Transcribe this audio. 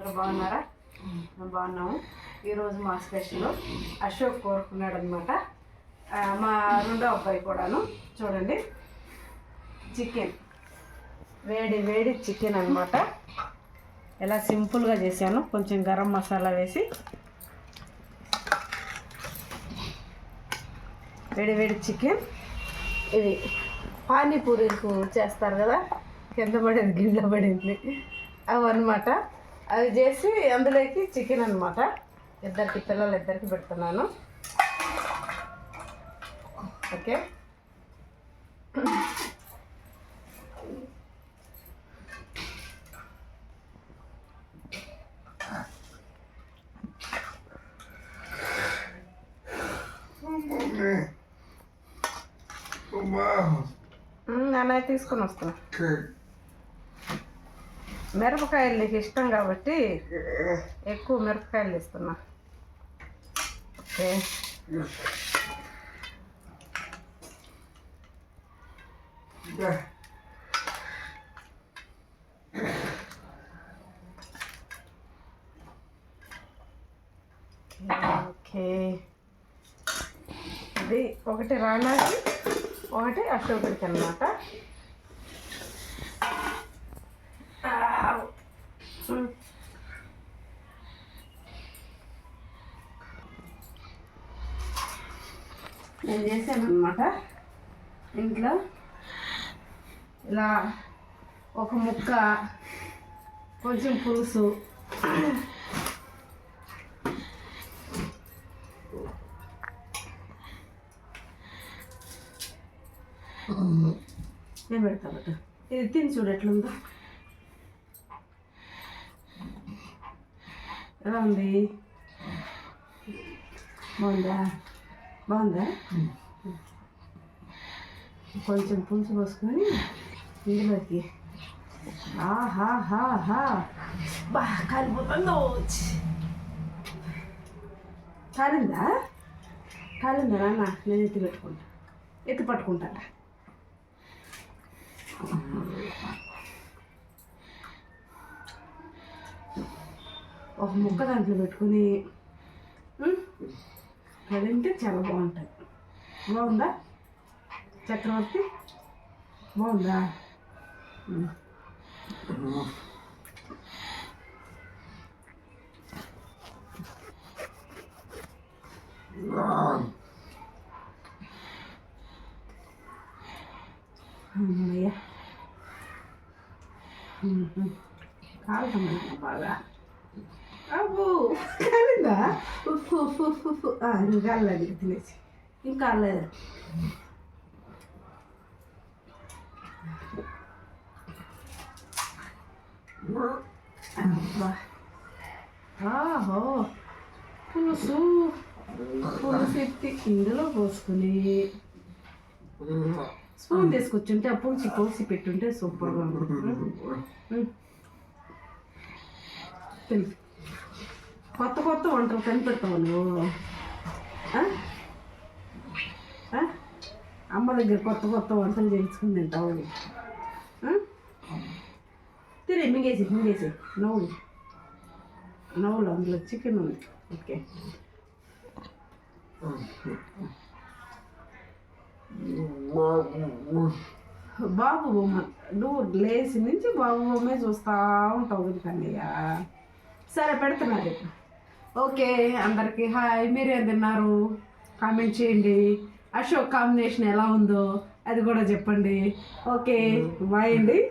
అందరూ బాగున్నారా? మేము బాగున్నాము. ఈరోజు మా స్పెషల్ అశోక్ కోరుకున్నాడు అనమాట మా రెండో అబ్బాయి కూడాను చూడండి. చికెన్. వేడి వేడి చికెన్ అనమాట. ఎలా సింపుల్గా చేశాను. కొంచెం గరం మసాలా వేసి. వేడి వేడి చికెన్. ఇది పానీపూరీలకు చేస్తారు కదా. కింద పడింది గిన్నెలో పడింది. అవన్నమాట. అవి చేసి అందులోకి చికెన్ అనమాట ఇద్దరికి పిల్లలు ఇద్దరికి పెడుతున్నాను. ఓకే. అన్నయ్య తీసుకొని వస్తున్నా. మిరపకాయలు నీకు ఇష్టం కాబట్టి ఎక్కువ మిరపకాయలు ఇస్తున్నా. Okay okay. ఇది ఒకటి రాణాకి ఒకటి అశోకుడికి అనమాట నేను చేశాను అనమాట ఇంట్లో ఇలా ఒక ముక్క కొంచెం పులుసు. నేను పెడతా ఇది తిని చూడు ఎట్లుందో. ఎలా ఉంది? బాగుందా? బాగుందా? కొంచెం పులుసు పోసుకొని ఇందులోకి ఆహాహాహా. బా కాలిపోతుందో కాలిందా? కాలిందా నాన్న? నేను ఎత్తి పెట్టుకుంటా. ఎత్తి పట్టుకుంటాను ఒక ముక్క దాంట్లో పెట్టుకుని? అది చాలా బాగుంటుంది బాగుందా? చక్రవర్తి? బాగుందా? కాలు కాలుతుంది బాగా. అబ్బో. కాలిందా? ఉఫ్ ఉఫ్ ఉఫ్ ఉఫ్. ఇంకా కాలేదు తినేసి. ఇంకా కాలేదు ఆహో పులుసు. పులుసు ఎత్తి ఇందులో పోసుకుని స్పూన్ తీసుకొచ్చుంటే ఆ పులుసు పోసి పెట్టుంటే సూపర్గా ఉంటుంది. ఉం. కొత్త కొత్త వంటలు కనిపెడతావు నువ్వు అమ్మ దగ్గర కొత్త కొత్త వంటలు చేయించుకుని తింటావు తిరే మింగేసి మింగేసి నవ్వులు. నవ్వులు అందులో చికెన్ ఉంది. ఓకే. బాబు బొమ్మ నువ్వు లేచి నుంచి బాబు బొమ్మే చూస్తూ ఉంటావు కన్నయ్య సరే పెడుతున్నారు ఓకే అందరికీ హాయ్. మీరేం తిన్నారు? కామెంట్ చేయండి. అశోక్ కాంబినేషన్ ఎలా ఉందో అది కూడా చెప్పండి. ఓకే బాయ్ అండి.